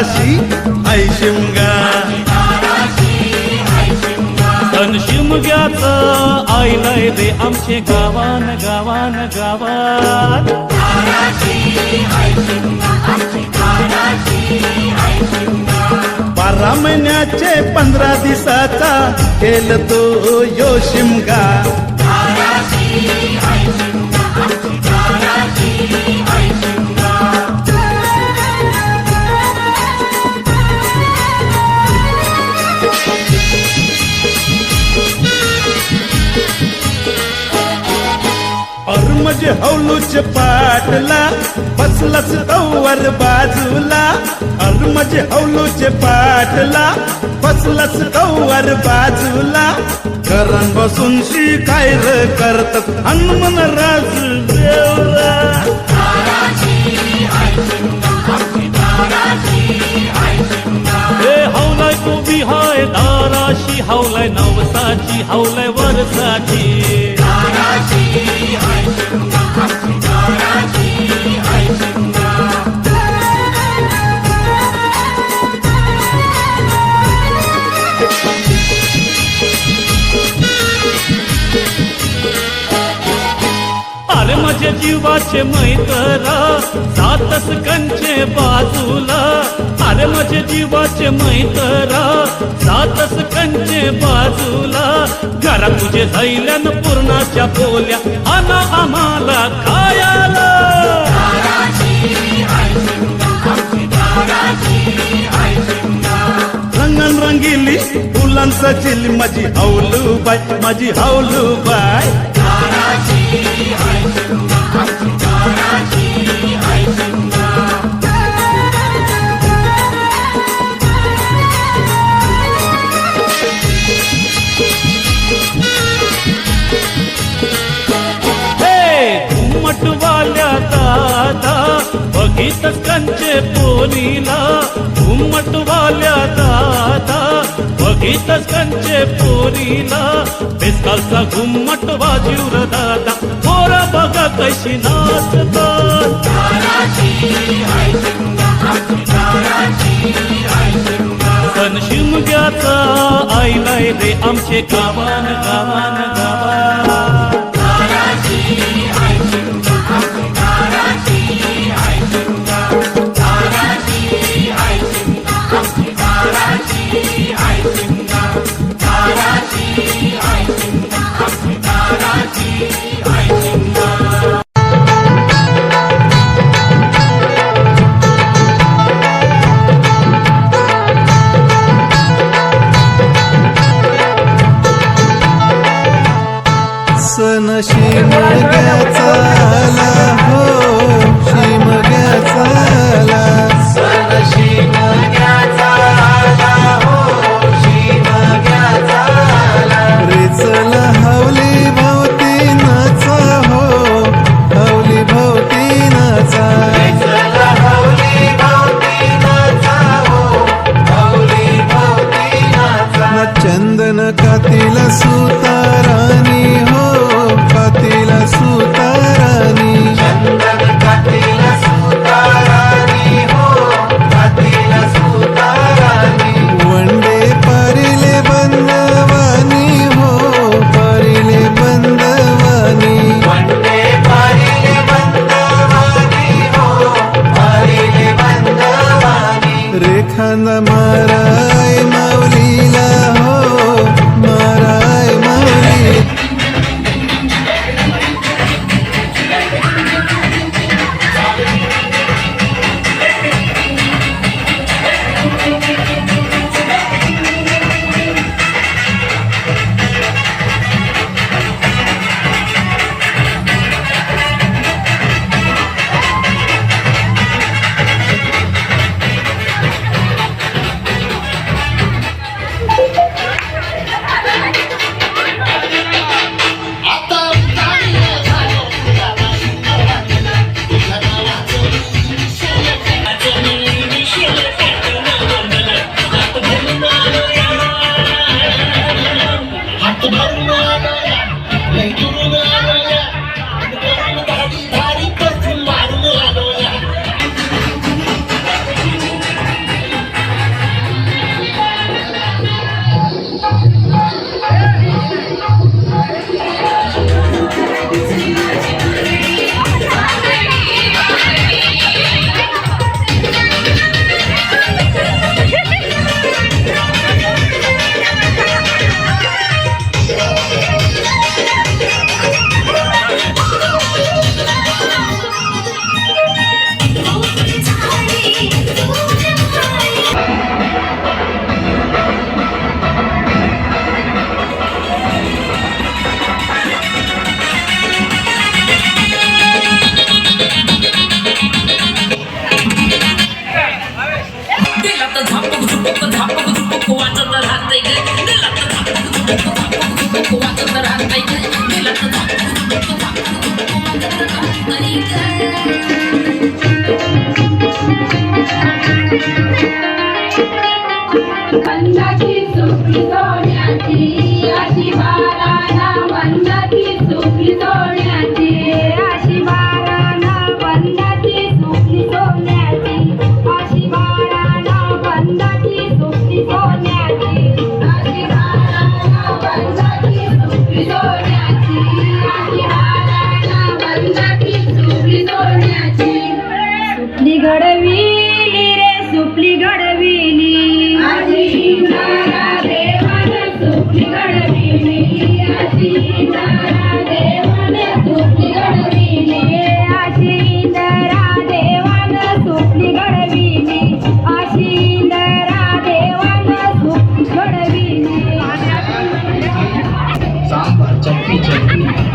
दाराशी आई शिमगा. तन शिमग्याचं आईलय रे आमचे गावान गावान गावात. बारा महिन्याचे पंधरा दिवसाचा केल तो यो शिमगा. म्हणजे हौलूच पाटला बसलस तवर बाजूला. अर म्हणजे हौलूच पाटला बसलस तवर बाजूला. करण बसून शिकाय र करतात हनुमन राज देवरा हौलाय उभी हाय दाराशी हौलाय नवसाची हौलाय वरसाची देवाचे मैतरा सातस कंचे बाजूला. अरे माझे जीवाचे मैतरा सातस कंचे बाजूला. घरा तुझे धैल्यान पूर्णाच्या बोल्या अन आम्हाला खायाला. रंगन रंगिली फुलांचा माझी हौलू बाय माझी हौलू बाय बघितच कंचे पोरीला घुमटवाल्या दादा. बघितच कंचे पोरीला बेसकालचा घुमट वाजीवर दादा. पोरा बघा कशी नाचतात. सण शिमग्याचा आईलाय रे आमचे गावान गावान गावान. And the kandamar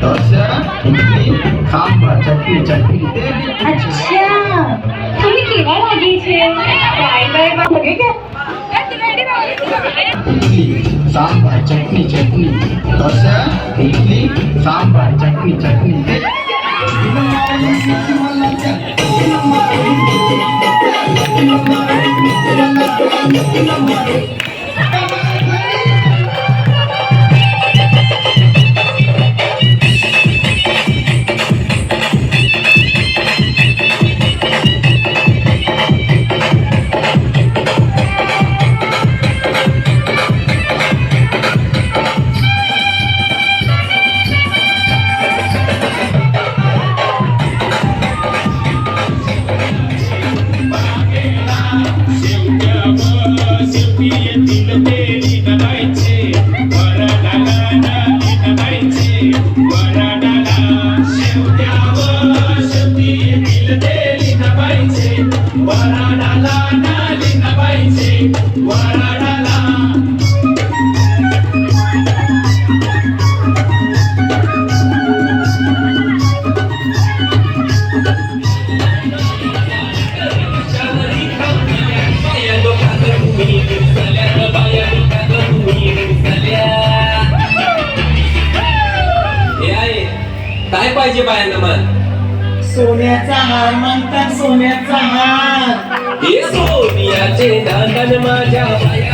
dosa idli sambar chutney चटणी अच्छा तुम्ही केव्हा लागायचे काय काय बघे इडली सांबार चटणी चटणी डोसा इडली सांबार चटणी चटणी हे पाहिजे बायांना मन सोन्याचा हार म्हणतात सोन्याचा हार. हे सोनियाचे दांडन माझ्या बाया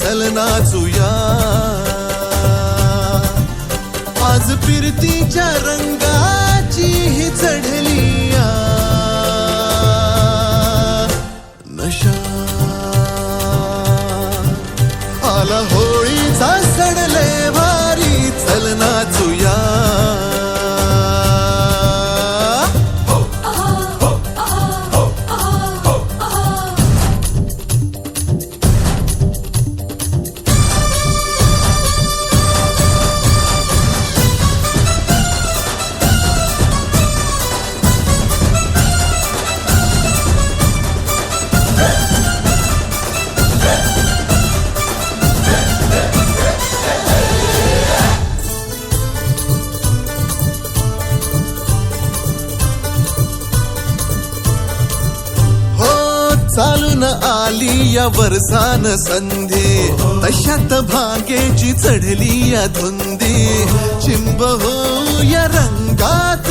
चल नाचूया आज फिरतीच्या रंगाची ही चढलिया नशा. आला होळीचा सडले लय भारी चल नाचूया आली या वरसान संधी. तशात भागेची चढली या धुंदी. चिंब हो या रंगात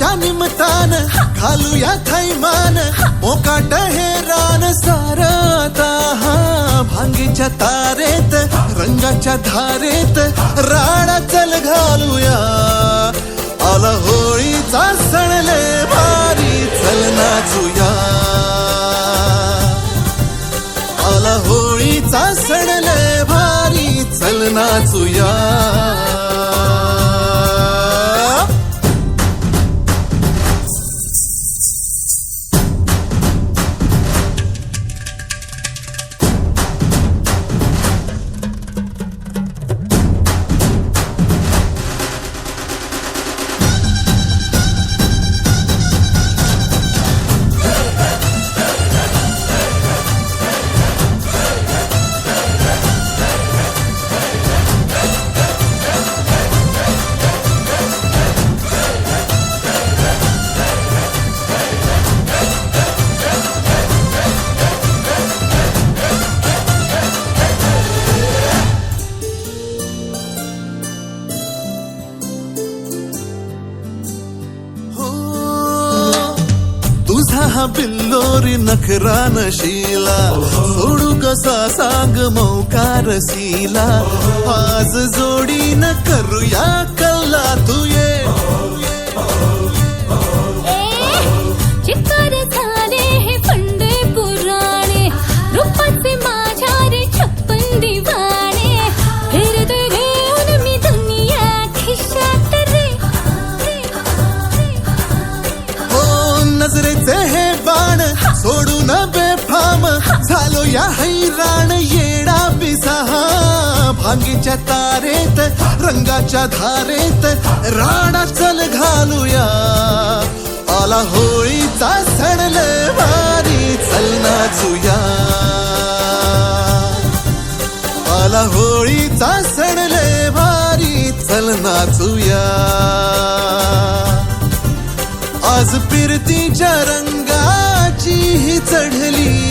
तुझ्या निमतान घालूया थैमान मोकाट हे रान सारता हा भांगीच्या तारेत रंगाच्या धारेत राणा चल घालूया. आला होळीचा सण भारी चल नाचूया. आला होळीचा सण भारी चल नाचूया. बिल्लोरी नखरान नशीला. सोडू कसा सांग मौकार सीला. आज जोडीन करूया कल्ला तू ये. या हैराण येडा पिसाहा. भांगीच्या तारेत रंगाच्या धारेत राणा चल घालूया. आला होळीचा सण वारी चल नाचूया. आला होळीचा सण वारी चल नाचूया. आज फिरतीच्या रंगाची ही चढली